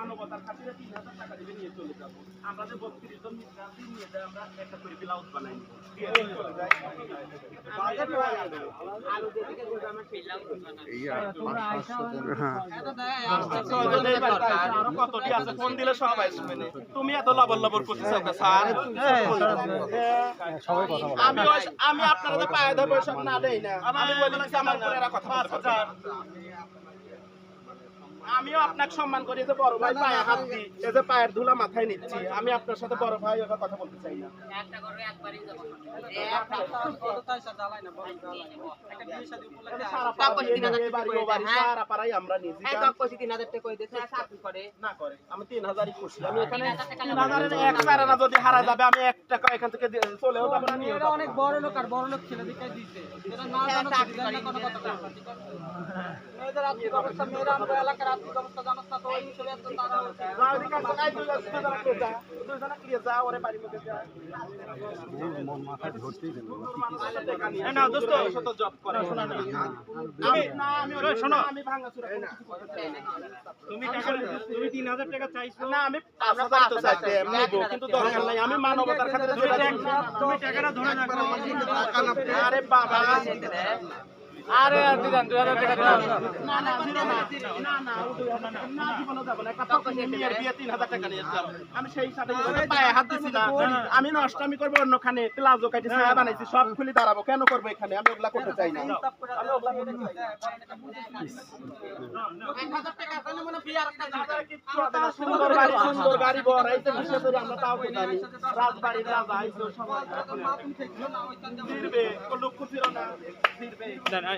মানবতার খাতিরে তিন হাজার টাকা দিয়ে নিয়ে চলে যাব। আমরা যে বত্রিশ জন মিত্র নিয়ে যাই আমরা একটা করে ব্লাউজ বানাই তুমি এত লবর লবর করতেছ আমি আমি আপনারা পায়ে ধরে না দেই না। আমি বলি আমার কথা। আমিও আপনাকে সম্মান করি যে বড় ভাই পায়ে হাত দিই এই যে পায়ের ধুলা মাথায় নিচ্ছি। আমি আপনার সাথে বড় ভাই কথা বলতে চাই না। আমি এক যদি হারা যাবে আমি এক টাকা এখান থেকে চলেও যাব না নিয়েও অনেক বড় লোক আর বড় লোক ছেলে দিকে মেয়েরা আমরা এলাকার আর্থিক অবস্থা জানো না তো ওই হিসেবে এত তারা হচ্ছে। যাও এদিকে আসো, এই দুজন- দুজনে কে যা? দুজনে কে যা? ওরে বাড়ির মধ্যে যা। এই নাও, দোস্ত, ওর সাথে job করে, শোনো না। আমি- হাজার কিন্তু দরকার নাই। আমি মানবতার খাতিরে দুইটা দিন- আরে বাবা আরে দিদান টাকা না না না না না ও দুই হাজার টাকা না জীবনে যাব না একটা মেয়ের বিয়ে তিন হাজার টাকা নিয়ে যাব আমি সেই সাথে পায়ে হাত দিছি না আমি নষ্ট আমি করব অন্যখানে প্লাজো কাটি ছায়া বানাইছি সব খুলে দাঁড়াবো কেন করব এখানে আমি ওগুলা করতে চাই না আমি ওগুলা করতে চাই না। সুন্দর বাড়ি সুন্দর গাড়ি বড় এই বিশেষ করে আমরা তাও জানি রাজা সবাই ফিরো না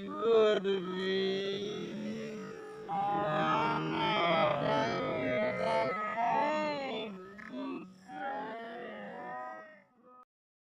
go.